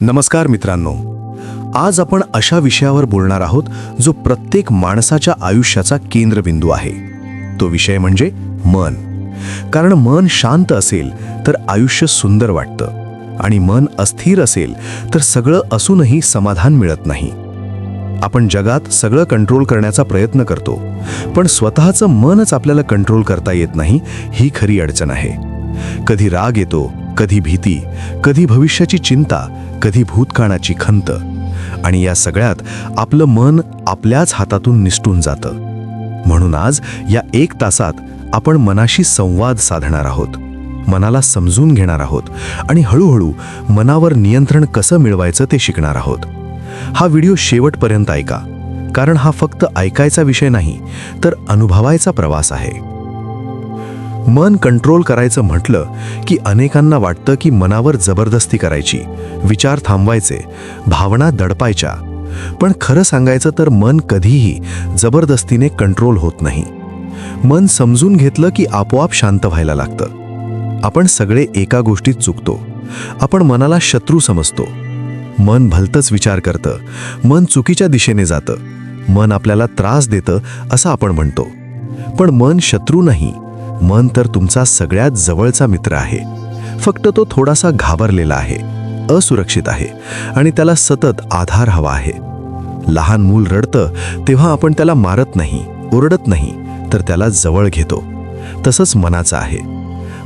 नमस्कार मित्रांनो. आज आपण अशा विषयावर बोलणार आहोत जो प्रत्येक माणसाच्या आयुष्याचा केंद्रबिंदू आहे. तो विषय म्हणजे मन. कारण मन शांत असेल तर आयुष्य सुंदर वाटतं. आणि मन अस्थिर असेल तर सगळं असूनही समाधान मिळत नाही. आपण जगात सगळं कंट्रोल करण्याचा प्रयत्न करतो पण स्वतःचं मनच आपल्याला कंट्रोल करता येत नाही ही खरी अडचण आहे. कधी राग येतो कधी भीती कधी भविष्याची चिंता कधी भूतकाळाची खंत. आणि या सगळ्यात आपलं मन आपल्याच हातातून निसटून जातं. म्हणून आज या एक तासात आपण मनाशी संवाद साधणार आहोत. मनाला समजून घेणार आहोत आणि हळूहळू मनावर नियंत्रण कसं मिळवायचं ते शिकणार आहोत. हा व्हिडिओ शेवटपर्यंत ऐका कारण हा फक्त ऐकायचा विषय नाही तर अनुभवायचा प्रवास आहे. मन कंट्रोल करायचं म्हटलं की अनेकांना वाटतं की मनावर जबरदस्ती करायची विचार थांबवायचे भावना दडपायच्या. पण खरं सांगायचं तर मन कधीही जबरदस्तीने कंट्रोल होत नाही. मन समजून घेतलं की आपोआप शांत व्हायला लागतं. आपण सगळे एका गोष्टीत चुकतो. आपण मनाला शत्रू समजतो. मन भलतंच विचार करतं. मन चुकीच्या दिशेने जातं. मन आपल्याला त्रास देतं असं आपण म्हणतो. पण मन शत्रू नाही. मन तर तुमचा सगळ्यात जवळचा मित्र आहे. फक्त तो थोडासा घाबरलेला आहे असुरक्षित आहे आणि त्याला सतत आधार हवा आहे. लहान मूल रडतं तेव्हा आपण त्याला मारत नाही ओरडत नाही तर त्याला जवळ घेतो. तसंच मनाचं आहे.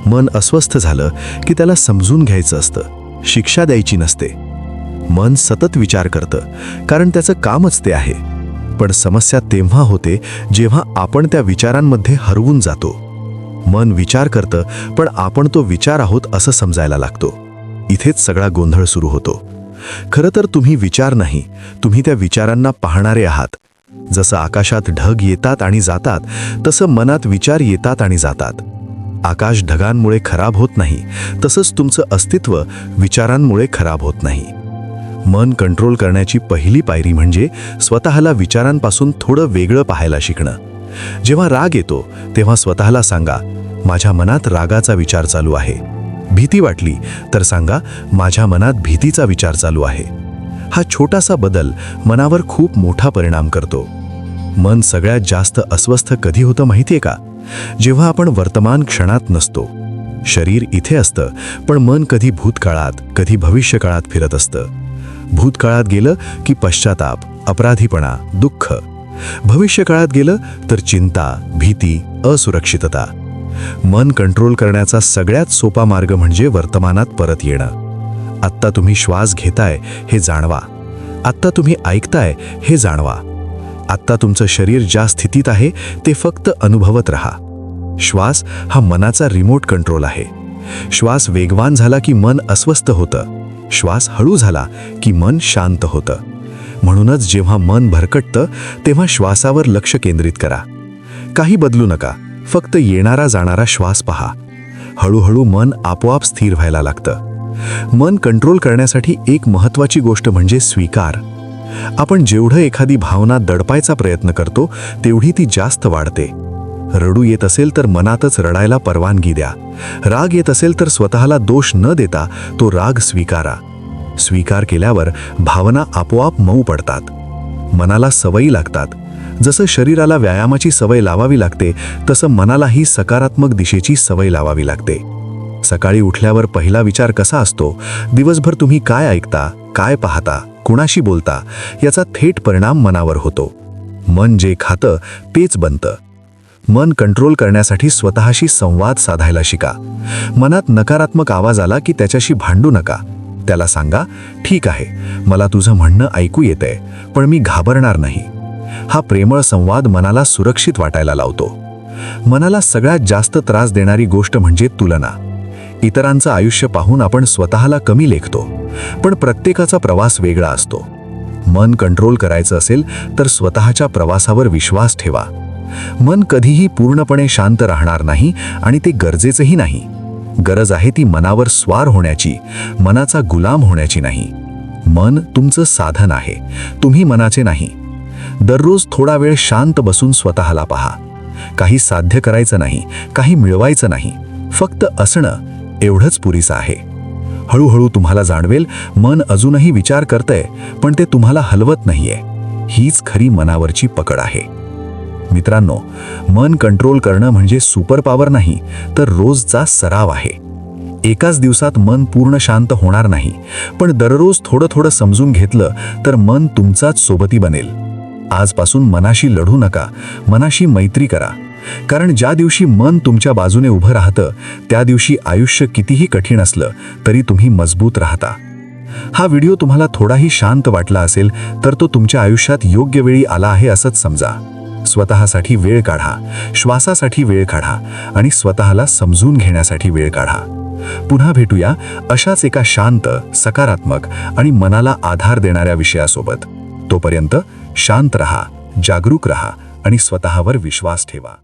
मन अस्वस्थ झालं की त्याला समजून घ्यायचं असतं शिक्षा द्यायची नसते. मन सतत विचार करतं कारण त्याचं कामच ते आहे. पण समस्या तेव्हा होते जेव्हा आपण त्या विचारांमध्ये हरवून जातो. मन विचार करतं पण आपण तो विचार आहोत असं समजायला लागतो. इथेच सगळा गोंधळ सुरू होतो. खरं तर तुम्ही विचार नाही तुम्ही त्या विचारांना पाहणारे आहात. जसं आकाशात ढग येतात आणि जातात तसं मनात विचार येतात आणि जातात. आकाश ढगांमुळे खराब होत नाही तसंच तुमचं अस्तित्व विचारांमुळे खराब होत नाही. मन कंट्रोल करण्याची पहिली पायरी म्हणजे स्वतःला विचारांपासून थोडं वेगळं पाहायला शिकणं. जेव्हा राग येतो तेव्हा स्वतःला सांगा माझ्या मनात रागाचा विचार चालू आहे. भीती वाटली तर सांगा माझ्या मनात भीतीचा विचार चालू आहे. हा छोटासा बदल मनावर खूप मोठा परिणाम करतो. मन सगळ्यात जास्त अस्वस्थ कधी होतं माहितीये का? जेव्हा आपण वर्तमान क्षणात नसतो. शरीर इथे असतं पण मन कधी भूतकाळात कधी भविष्यकाळात फिरत असतं. भूतकाळात गेलं की पश्चाताप अपराधीपणा दुःख भविष्यकाळात गेलं तर चिंता भीती असुरक्षितता. मन कंट्रोल करण्याचा सगळ्यात सोपा मार्ग म्हणजे वर्तमानात परत येणं. आत्ता तुम्ही श्वास घेताय हे जाणवा. आत्ता तुम्ही ऐकताय हे जाणवा. आत्ता तुमचं शरीर ज्या स्थितीत आहे ते फक्त अनुभवत राहा. श्वास हा मनाचा रिमोट कंट्रोल आहे. श्वास वेगवान झाला की मन अस्वस्थ होतं. श्वास हळू झाला की मन शांत होतं. म्हणूनच जेव्हा मन भरकटतं तेव्हा श्वासावर लक्ष केंद्रित करा. काही बदलू नका फक्त येणारा जाणारा श्वास पहा. हळूहळू मन आपोआप स्थिर व्हायला लागतं. मन कंट्रोल करण्यासाठी एक महत्त्वाची गोष्ट म्हणजे स्वीकार. आपण जेवढं एखादी भावना दडपायचा प्रयत्न करतो तेवढी ती जास्त वाढते. रडू येत असेल तर मनातच रडायला परवानगी द्या. राग येत असेल तर स्वतःला दोष न देता तो राग स्वीकारा. स्वीकार केल्यावर भावना आपोआप मऊ पडतात. मनाला सवयी लागतात. जसं शरीराला व्यायामाची सवय लावावी लागते तसं मनालाही सकारात्मक दिशेची सवय लावावी लागते. सकाळी उठल्यावर पहिला विचार कसा असतो? दिवसभर तुम्ही काय ऐकता? काय पाहता? कुणाशी बोलता? याचा थेट परिणाम मनावर होतो. मन जे खातं तेच बनतं. मन कंट्रोल करण्यासाठी स्वतःशी संवाद साधायला शिका. मनात नकारात्मक आवाज आला की त्याच्याशी भांडू नका. त्याला सांगा ठीक आहे मला तुझं म्हणणं ऐकू येतंय पण मी घाबरणार नाही. हा प्रेमळ संवाद मनाला सुरक्षित वाटायला लावतो. मनाला सगळ्यात जास्त त्रास देणारी गोष्ट म्हणजे तुलना. इतरांचं आयुष्य पाहून आपण स्वतःला कमी लेखतो पण प्रत्येकाचा प्रवास वेगळा असतो. मन कंट्रोल करायचं असेल तर स्वतःच्या प्रवासावर विश्वास ठेवा. मन कधीही पूर्णपणे शांत राहणार नाही आणि ते गरजेचंही नाही. गरज आहे ती मनावर स्वार होण्याची मनाचा गुलाम होण्याची नाही. मन तुमचं साधन आहे तुम्ही मनाचे नाही. दररोज थोडा वेळ शांत बसून स्वतःला पहा. काही साध्य करायचं नाही काही मिळवायचं नाही फक्त असणं एवढंच पुरेसं आहे. हळूहळू तुम्हाला जाणवेल मन अजूनही विचार करतंय पण ते तुम्हाला हलवत नाहीये. हीच खरी मनावरची पकड आहे. मित्रांनो मन कंट्रोल करणं म्हणजे सुपर पॉवर नाही तर रोजचा सराव आहे. एकाच दिवसात मन पूर्ण शांत होणार नाही पण दररोज थोडं थोडं समजून घेतलं तर मन तुमचाच सोबती बनेल. आजपासून मनाशी लढू नका मनाशी मैत्री करा. कारण ज्या दिवशी मन तुमच्या बाजूने उभं राहतं त्या दिवशी आयुष्य कितीही कठीण असलं तरी तुम्ही मजबूत राहता. हा व्हिडिओ तुम्हाला थोडाही शांत वाटला असेल तर तो तुमच्या आयुष्यात योग्य वेळी आला आहे असंच समजा. स्वतःसाठी वेळ काढा श्वासासाठी वेळ काढा आणि स्वतःला समजून घेण्यासाठी वेळ काढा. पुन्हा भेटूया अशाच एका शांत सकारात्मक आणि मनाला आधार देणाऱ्या विषयासोबत. तोपर्यंत शांत रहा जागरूक रहा आणि स्वतःवर विश्वास ठेवा.